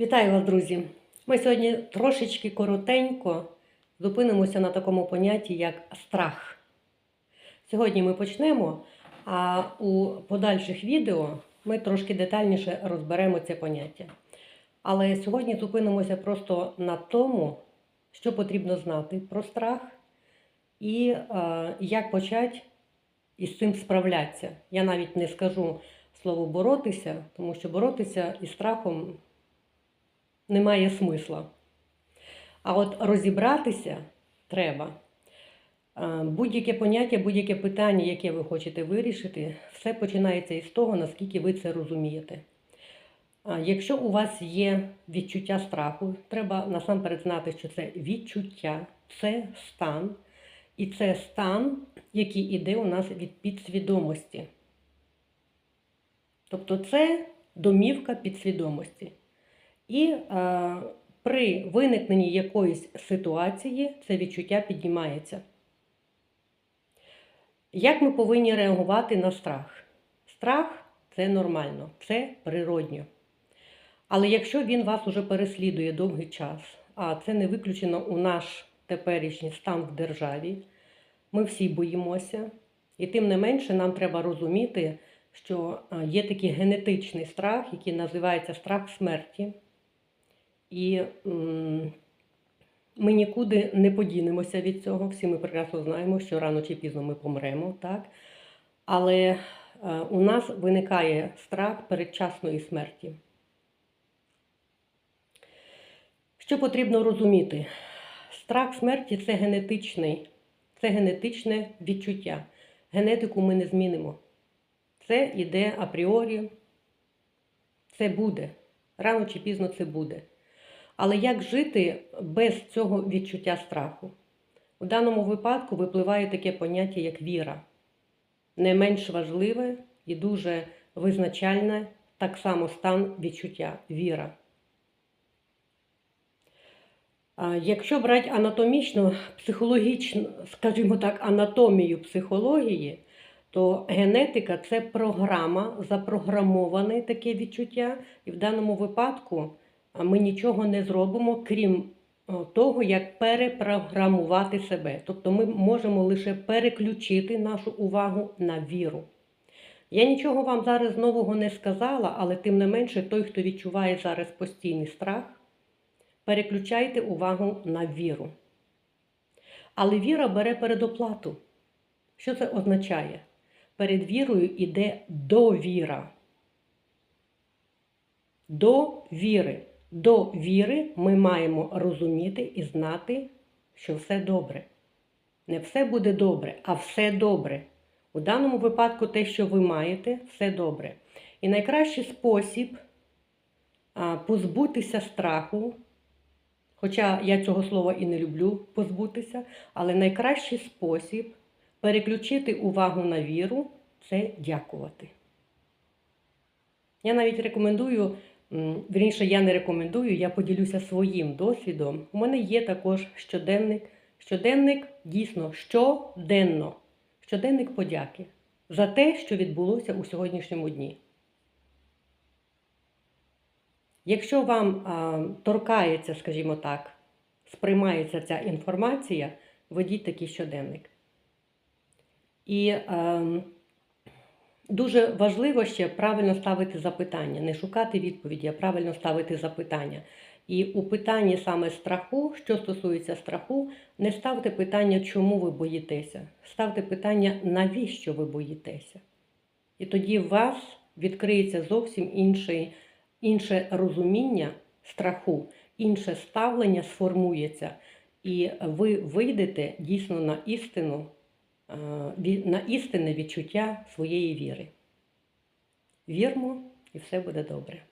Вітаю вас, друзі! Ми сьогодні трошечки коротенько зупинимося на такому понятті, як страх. Сьогодні ми почнемо, а у подальших відео ми трошки детальніше розберемо це поняття. Але сьогодні зупинимося просто на тому, що потрібно знати про страх і е, як почати із цим справлятися. Я навіть не скажу слово боротися, тому що боротися із страхом немає смисла. А от розібратися треба. Будь-яке поняття, будь-яке питання, яке ви хочете вирішити, все починається із того, наскільки ви це розумієте. Якщо у вас є відчуття страху, треба насамперед знати, що це відчуття, це стан, і це стан, який іде у нас від підсвідомості. Тобто це домівка підсвідомості. І е, при виникненні якоїсь ситуації це відчуття піднімається. Як ми повинні реагувати на страх? Страх це нормально, це природньо. Але якщо він вас уже переслідує довгий час, а це не виключено у наш теперішній стан в державі, ми всі боїмося, і тим не менше нам треба розуміти, що е, є такий генетичний страх, який називається страх смерті. І ми нікуди не подінемося від цього. Всі ми прекрасно знаємо, що рано чи пізно ми помремо, так? Але е, у нас виникає страх передчасної смерті. Що потрібно розуміти? Страх смерті це генетичний, це генетичне відчуття. Генетику ми не змінимо. Це іде апріорі, це буде. Рано чи пізно це буде. Але як жити без цього відчуття страху? У даному випадку випливає таке поняття, як віра. Не менш важливе і дуже визначальне так само стан відчуття віра. Якщо брати анатомічно, психологічно, скажімо так, анатомію психології, то генетика це програма, запрограмоване таке відчуття, і в даному випадку ми нічого не зробимо, крім того, як перепрограмувати себе. Тобто ми можемо лише переключити нашу увагу на віру. Я нічого вам зараз нового не сказала, але тим не менше, той, хто відчуває зараз постійний страх, переключайте увагу на віру. Але віра бере передоплату. Що це означає? Перед вірою йде довіра. До віри. До віри ми маємо розуміти і знати, що все добре. Не все буде добре, а все добре. У даному випадку те, що ви маєте, все добре. І найкращий спосіб позбутися страху, хоча я цього слова і не люблю позбутися, але найкращий спосіб переключити увагу на віру це дякувати. Я навіть рекомендую. Вірніше, я не рекомендую, я поділюся своїм досвідом. У мене є також щоденник. Щоденник дійсно щоденно. Щоденник подяки за те, що відбулося у сьогоднішньому дні. Якщо вам а, торкається, скажімо так, сприймається ця інформація, ведіть такий щоденник. І ем, Дуже важливо ще правильно ставити запитання, не шукати відповіді, а правильно ставити запитання. І у питанні саме страху, що стосується страху, не ставте питання, чому ви боїтеся. Ставте питання, навіщо ви боїтеся. І тоді у вас відкриється зовсім інший, інше розуміння страху, інше ставлення сформується, і ви вийдете дійсно на істину на істинне відчуття своєї віри. Вірмо, і все буде добре.